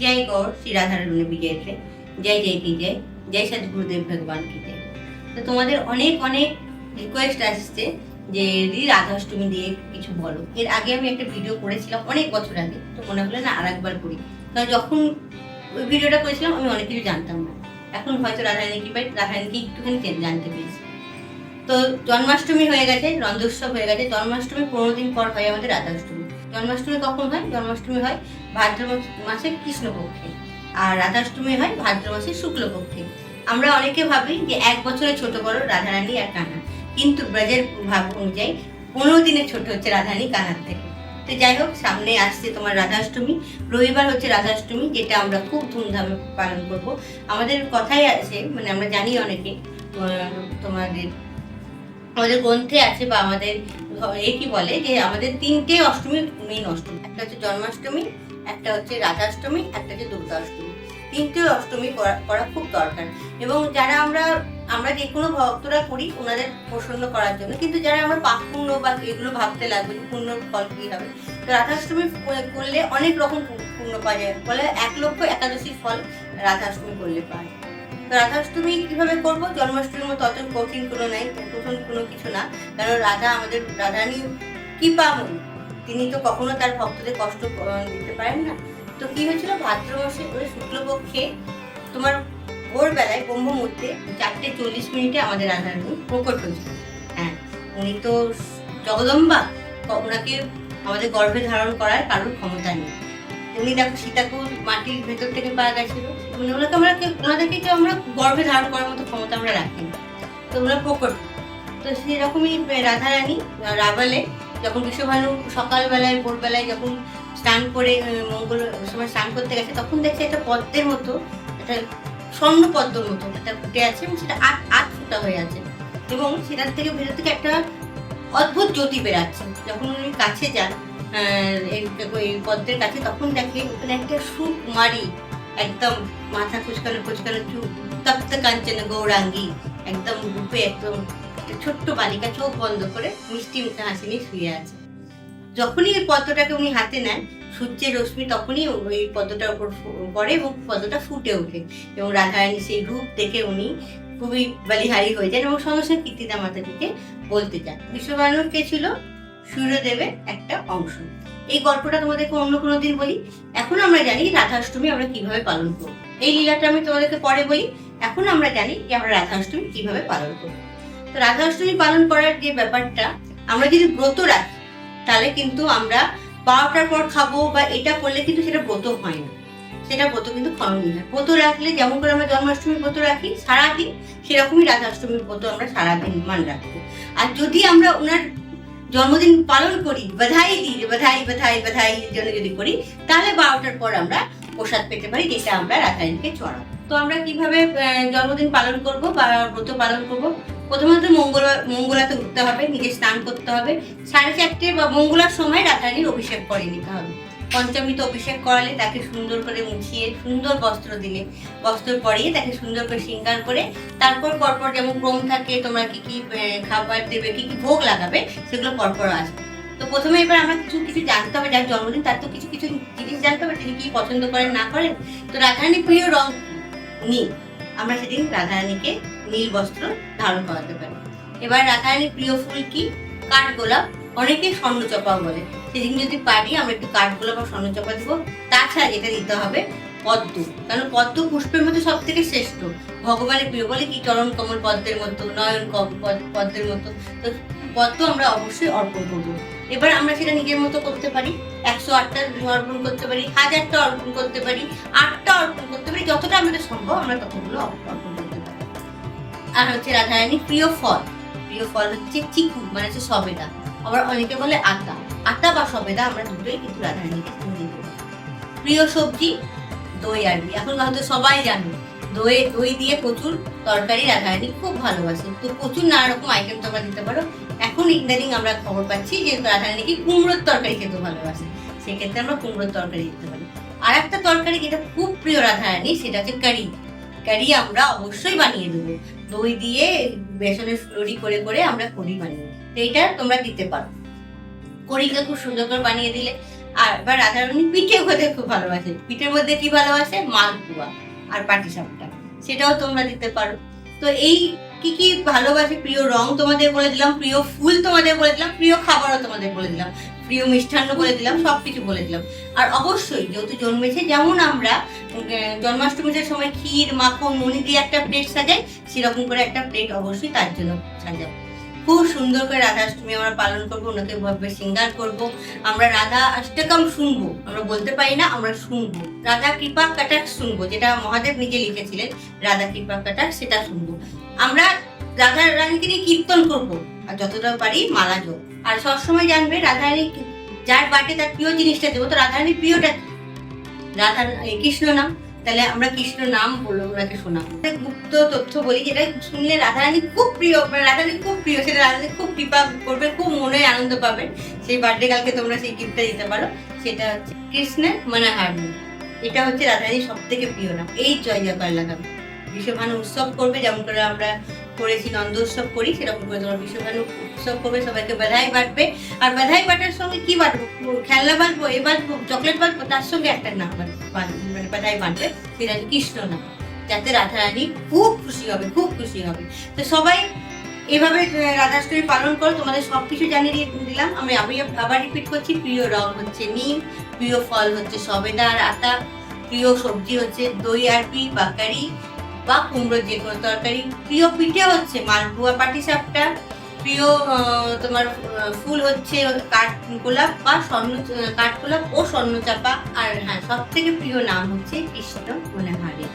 जय गौर श्री राधा रमण विजय थे जय जय की जय জয় সদ্গুরুদেব ভগবান কি জয় তো তোমাদের অনেক অনেক রিকোয়েস্ট আসছে যে দিদি রাধাষ্টমী দিয়ে কিছু বলো এর আগে আমি একটা ভিডিও করেছিলাম অনেক বছর আগে তো মনে হলো না আর একবার করি কারণ যখন ওই ভিডিওটা করেছিলাম আমি অনেক কিছু জানতাম না এখন হয়তো রাধারানী কি পাই রাধারানীকে একটুখানি জেন- জানতে পেরেছি তো জন্মাষ্টমী হয়ে গেছে রন্ধোৎসব হয়ে গেছে জন্মাষ্টমী পনেরো দিন পর হয় আমাদের রাধাষ্টমী জন্মাষ্টমী কখন হয়? জন্মাষ্টমী হয় ভাদ্র মাস- কৃষ্ণপক্ষে আর রাধাষ্টমী হয় ভাদ্র মাসে শুক্লপক্ষে। আমরা অনেকে ভাবি যে এক বছরের ছোট বড় রাধারানী আর কানা। কিন্তু ব্রজের ভাব অনুযায়ী পনেরো দিনে ছোট হচ্ছে রাধারানী কানার থেকে। তো যাই হোক, সামনে আসছে তোমার রাধাষ্টমী। রবিবার হচ্ছে রাধাষ্টমী, যেটা আমরা খুব ধুমধামে পালন করব। আমাদের কথাই আছে মানে আমরা জানি অনেকে তোমাদের আমাদের গ্রন্থে আছে বা আমাদের কি বলে যে আমাদের তিনটে অষ্টমী মেইন অষ্টমী। একটা হচ্ছে জন্মাষ্টমী, একটা হচ্ছে রাধাষ্টমী একটা হচ্ছে দুর্গাষ্টমী। তিনটে অষ্টমী করা করা খুব দরকার। এবং যারা আমরা আমরা যে কোনো ভক্তরা করি, ওনাদের প্রসন্ন করার জন্য। কিন্তু যারা আমরা পাপ বা এগুলো ভাবতে লাগবে পুণ্য ফল কি হবে, তো রাধাষ্টমী করলে অনেক রকম পু- পুণ্য পাওয়া যায়। বলে এক লক্ষ একাদশীর ফল রাধাষ্টমী করলে পায় তো রাধাষ্টমী কীভাবে করব? জন্মাষ্টমীর মতো অত কঠিন কোনো নাই, কঠিন কোনো কিছু না। কারণ রাধা আমাদের, রাধারানী কি পামন তিনি তো কখনো তার ভক্তদের কষ্ট দিতে পারেন না। তো কি হয়েছিল? ভাদ্র মাসে ওই শুক্লপক্ষে তোমার ভোরবেলায় ব্রহ্ম মুহূর্তে চারটে চল্লিশ মিনিটে আমাদের রাধারানী প্রকট হয়েছিল। হ্যাঁ উনি তো জগদম্বা ওনাকে আমাদের গর্ভে ধারণ করার কারোর ক্ষমতা নেই। উনি দেখো সীতাকুল মাটির ভেতর থেকে পাওয়া গেছিল। মানে ওনাকে আমরা ওনাদেরকে কেউ আমরা গর্ভে ধারণ করার মতো ক্ষমতা আমরা রাখি না। তো ওনার প্রকট। তো সেরকমই রাধারানী রাবালে, যখন বিশ্বভানু সকালবেলায়, ভোরবেলায় যখন স্নান করে মঙ্গল সময় স্নান করতে গেছে, তখন দেখছে একটা পদ্মের মতো, একটা স্বর্ণ পদ্মের মতো একটা ফুটে আছে এবং সেটা আট আট ফুটা হয়ে আছে এবং সেটার থেকে ভেতর থেকে একটা অদ্ভুত জ্যোতি বেরাচ্ছে যখন উনি কাছে যান এই পদ্মের কাছে, তখন দেখে ওখানে একটা সুকুমারী একদম মাথা কুচকানো কুচকানো চুপ, তপ্ত কাঞ্চন গৌরাঙ্গী, একদম রূপে একদম ছোট্ট বালিকা চোখ বন্ধ করে মিষ্টি মুখে হাসি নিয়ে শুয়ে আছে। যখনই এই পদ্মটাকে উনি হাতে নেন, সূর্যের রশ্মি তখনই ওই পদ্মটার উপর পড়ে এবং পদ্মটা ফুটে ওঠে এবং রাধারানী সেই রূপ দেখে উনি খুবই বলিহারি হয়ে যান এবং সঙ্গে সঙ্গে কীর্তিদা মাতাজিকে বলতে চান বিশ্ববানুর কে ছিল? সূর্যদেবের একটা অংশ। এই গল্পটা তোমাদেরকে অন্য কোনো দিন বলি। এখন আমরা জানি রাধাষ্টমী আমরা কীভাবে পালন করব। এই লীলাটা আমি তোমাদেরকে পরে বলি। এখন আমরা জানি যে আমরা রাধাষ্টমী কীভাবে পালন করব। তো রাধাষ্টমী পালন করার যে ব্যাপারটা, আমরা যদি ব্রত রাখি, তাহলে কিন্তু আমরা বারোটার পর খাব বা এটা করলে কিন্তু সেটা ব্রত হয় না। সেটা ব্রত কিন্তু খননই হয়। ব্রত রাখলে যেমন করে আমরা জন্মাষ্টমীর ব্রত রাখি, সারাদিন সেরকমই রাধাষ্টমীর ব্রত আমরা সারাদিন মান রাখব। আর যদি আমরা ওনার জন্মদিন পালন করি, বাধাই দিই বাধাই বাধাই বাধাই জন্য যদি করি, তাহলে বারোটার পর আমরা প্রসাদ পেতে পারি, যেটা আমরা রাখাইনকে চড়াবো তো আমরা কীভাবে জন্মদিন পালন করব বা ব্রত পালন করব? প্রথমত মঙ্গলবার মঙ্গলাতে উঠতে হবে, নিজে স্নান করতে হবে। সাড়ে চারটে বা মঙ্গলার সময় রাধারানীর অভিষেক করে নিতে হবে। পঞ্চমীতে অভিষেক করালে তাকে সুন্দর করে মুছিয়ে, সুন্দর বস্ত্র দিলে। বস্ত্র পরিয়ে তাকে সুন্দর করে শৃঙ্গার করে, তারপর পরপর যেমন ক্রম থাকে, তোমরা কি কি খাবার দেবে, কি কি ভোগ লাগাবে, সেগুলো পরপর আসবে। তো প্রথমে এবার আমরা কিছু কিছু জানতে হবে, যার জন্মদিন, তার তো কিছু কিছু জিনিস জানতে হবে, তিনি কি পছন্দ করেন, না করেন। তো রাধারানীর প্রিয় রং নীল। আমরা সেদিন রাধারানীকে নীল বস্ত্র ধারণ করাতে পারি। এবার রাধারানীর প্রিয় ফুল কি? কাঠগোলাপ অনেকে স্বর্ণচপাও বলে। সেদিন যদি পারি, আমরা একটু কাঠগোলাপ বা স্বর্ণচপা দিব। তাছাড়া যেটা দিতে হবে, পদ্ম। কারণ পদ্ম পুষ্পের মধ্যে সব থেকে শ্রেষ্ঠ। ভগবানের প্রিয় বলে কি, চরণ কমল পদ্মের মতো, নয়ন কম- পদ্মের মতো। তো পদ্ম আমরা অবশ্যই অর্পণ করব। এবার আমরা সেটা নিজের মতো করতে পারি। একশো আটটা অর্পণ করতে পারি, হাজারটা অর্পণ করতে পারি, আটটা অর্পণ করতে পারি, যতটা আমাদের সম্ভব আমরা ততগুলো অর্পণ করতে পারি। আর হচ্ছে রাধারানীর প্রিয় ফল। প্রিয় ফল হচ্ছে চিকু মানে হচ্ছে সবেদা। আবার অনেকে বলে আতা। আতা বা সবেদা আমরা দুটোই কিন্তু রাধারানীকে দিতে পারি প্রিয় সবজি, দই আরবি এখন হয়তো সবাই জানে, দই দই দিয়ে প্রচুর তরকারি রাধারানী খুব ভালোবাসে। তো প্রচুর নানা রকম আইটেম তোমরা দিতে পারো। এখন ইদানিং আমরা খবর পাচ্ছি যে রাধারানীকে কুমড়োর তরকারি খেতে ভালোবাসে। সেক্ষেত্রে আমরা কুমড়োর তরকারি দিতে পারি। আর একটা তরকারি যেটা খুব প্রিয় রাধারানী সেটা হচ্ছে কারি। কারি আমরা অবশ্যই বানিয়ে দেবো। দই দিয়ে বেসনের ফুলরি করে করে আমরা কড়ি বানিয়ে এইটা তোমরা দিতে পারো। কড়িকে খুব সুন্দর করে বানিয়ে দিলে। আর বা রাধারানী পিঠে খেতে খুব ভালোবাসে। পিঠের মধ্যে কি ভালোবাসে? মালপোয়া আর পাটিসাপটা। সেটাও তোমরা দিতে পারো। তো এই কি কি ভালোবাসে? প্রিয় রং তোমাদের বলে দিলাম প্রিয় ফুল তোমাদের বলে দিলাম প্রিয় খাবারও তোমাদের বলে দিলাম প্রিয় মিষ্টান্ন বলে দিলাম সবকিছু বলে দিলাম। আর অবশ্যই যেহেতু জন্মেছে যেমন আমরা উম, জন্মাষ্টমীর সময় ক্ষীর মাখন মনি দিয়ে একটা প্লেট সাজাই সেরকম করে একটা প্লেট অবশ্যই তার জন্য সাজাবো। খুব সুন্দর করে রাধাষ্টমী আমরা পালন করব ওনাকে ভব্য সিঙ্গার করব। আমরা রাধা অষ্টকম শুনব আমরা বলতে পারি না আমরা শুনব। রাধা কৃপা কাটাক শুনব যেটা মহাদেব নিজে লিখেছিলেন রাধা কৃপা কাটাক সেটা শুনব। আমরা রাধা রানীকে নিয়ে কীর্তন করব। আর যতটা পারি মালা যোগ আর সবসময় জানবে রাধা রানী যার বাটে তার প্রিয় জিনিসটা দেবো। তো রাধা রানীর প্রিয়টা? রাধা কৃষ্ণ নাম। তাহলে আমরা কৃষ্ণ নাম বলব, ওনাকে শোনাবো। গুপ্ত তথ্য বলি যেটা শুনলে রাধারানী খুব প্রিয় মানে রাধারানী খুব প্রিয়, সেটা রাধারানী খুব কৃপা করবে খুব মনে আনন্দ পাবেন। সেই বার্থডে কালকে তোমরা সেই গিফটটা দিতে পারো। সেটা হচ্ছে কৃষ্ণের মানে হারমোনি এটা হচ্ছে রাধারানীর সব থেকে প্রিয় নাম। এই জয় জয়কার লাগাবে। বিশ্বভানু উৎসব করবে, যেমন করে আমরা করেছি, নন্দ উৎসব করি, সেরকম করে তোমরা বিশ্বভানু উৎসব করবে, সবাইকে বাধাই বাটবে আর বাধাই বাটার সঙ্গে কি বাটবো খেলনা বাটবো এ বাটবো চকলেট বাটবো তার সঙ্গে একটা নাম মানে বাধাই বাটবে সেটা কৃষ্ণ নাম। যাতে রাধারানী খুব খুশি হবে, খুব খুশি হবে। তো সবাই এভাবে রাধাষ্টমী পালন করো, তোমাদের সব কিছু জানিয়ে দিলাম। আমি আমি আবার রিপিট করছি, প্রিয় রং হচ্ছে নিম, প্রিয় ফল হচ্ছে সবেদা আর আতা, প্রিয় সবজি হচ্ছে দই আরবি বাকারি। বা কুমড়োর যে কোনো তরকারি। প্রিয় পিঠে হচ্ছে মালপোয়া পাটিসাপটা প্রিয় তোমার ফুল হচ্ছে কাঠ গোলাপ বা স্বর্ণ কাঠ গোলাপ ও স্বর্ণচাপা। আর হ্যাঁ সব থেকে প্রিয় নাম হচ্ছে কৃষ্ণ মানে হারে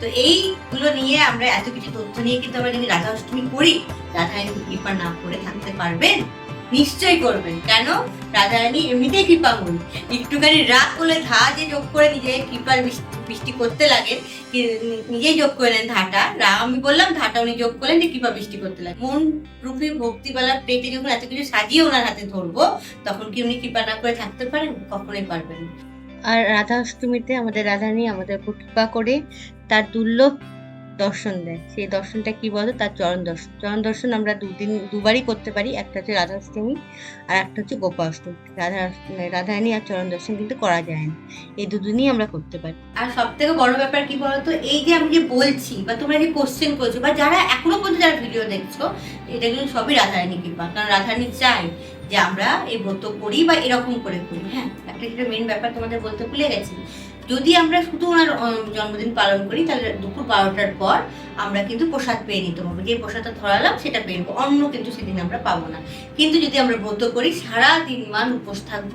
তো এইগুলো নিয়ে আমরা এত কিছু তথ্য নিয়ে কিন্তু আমরা যদি রাধা অষ্টমী করি রাধারানী কৃপা না করে থাকতে পারবেন? নিশ্চয়ই করবেন। কেন? রাধারানী এমনিতেই কৃপাময়ী। একটুখানি রাগ করলে ধা যে যোগ করে নিজে কৃপার বৃষ্টি- করতে লাগে নিজেই যোগ করলেন ধাটা। আমি বললাম, ধাটা উনি যোগ করলেন যে কীভাবে বৃষ্টি করতে লাগে। মন রূপী ভক্তিবালা পেটে যখন এত কিছু সাজিয়ে ওনার হাতে ধরবো, তখন কি উনি কৃপা না করে থাকতে পারেন? কখনোই পারবেন আর রাধা অষ্টমীতে আমাদের রাধানী আমাদের কৃপা করে তার দুর্লভ দর্শন দেয়। সেই দর্শনটা কি বলতো? তার চরণ দর্শন চরণ দর্শন আমরা দুদিন দুবারই করতে পারি। একটা হচ্ছে রাধা অষ্টমী আর একটা হচ্ছে গোপাষ্টমী। রাধা রাধারানী আর চরণ দর্শন কিন্তু করা যায় না। এই দুদিনই আমরা করতে পারি। আর সব থেকে বড় ব্যাপার কি বলতো? এই যে আমি যে বলছি বা তোমরা যে কোশ্চেন করছ বা যারা এখনও পর্যন্ত যারা ভিডিও দেখছ, এটা কিন্তু সবই রাধারানী কৃপা। কারণ রাধারানী চাই যে আমরা এই ব্রত করি বা এরকম করে করি হ্যাঁ? একটা যেটা মেন ব্যাপার তোমাদের বলতে ভুলে গেছি। যদি আমরা শুধু ওনার জন্মদিন পালন করি, তাহলে দুপুর বারোটার পর আমরা কিন্তু প্রসাদ পেয়ে নিতে হবে। যে প্রসাদটা ধরালাম, সেটা পেয়ে নেব। অন্য কিন্তু সেদিন আমরা পাবো না। কিন্তু যদি আমরা ব্রত করি সারা দিন মান উপোস থাকব।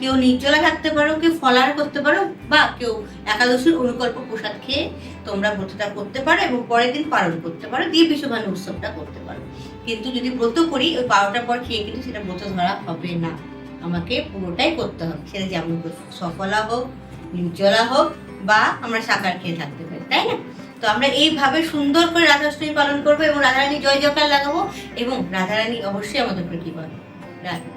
কেউ নির্জলা থাকতে পারো, কেউ ফলার করতে পারো, বা কেউ একাদশীর অনুকল্প প্রসাদ খেয়ে তোমরা ব্রতটা করতে পারো এবং পরের দিন পালন করতে পারো, দিয়ে বিশ্বভানু উৎসবটা করতে পারো। কিন্তু যদি ব্রত করি, ওই বারোটার পর খেয়ে কিন্তু সেটা ব্রত ধরা হবে না। আমাকে পুরোটাই করতে হবে। সেটা যেমন সফলা হোক নির্জলা হোক বা আমরা সাকার খেয়ে থাকতে পারি, তাই না? তো আমরা এইভাবে সুন্দর করে রাধাষ্টমী পালন করব এবং রাধারানী জয় জয়কার লাগাবো এবং রাধারানী অবশ্যই আমাদের প্রতি পাবে রাধা।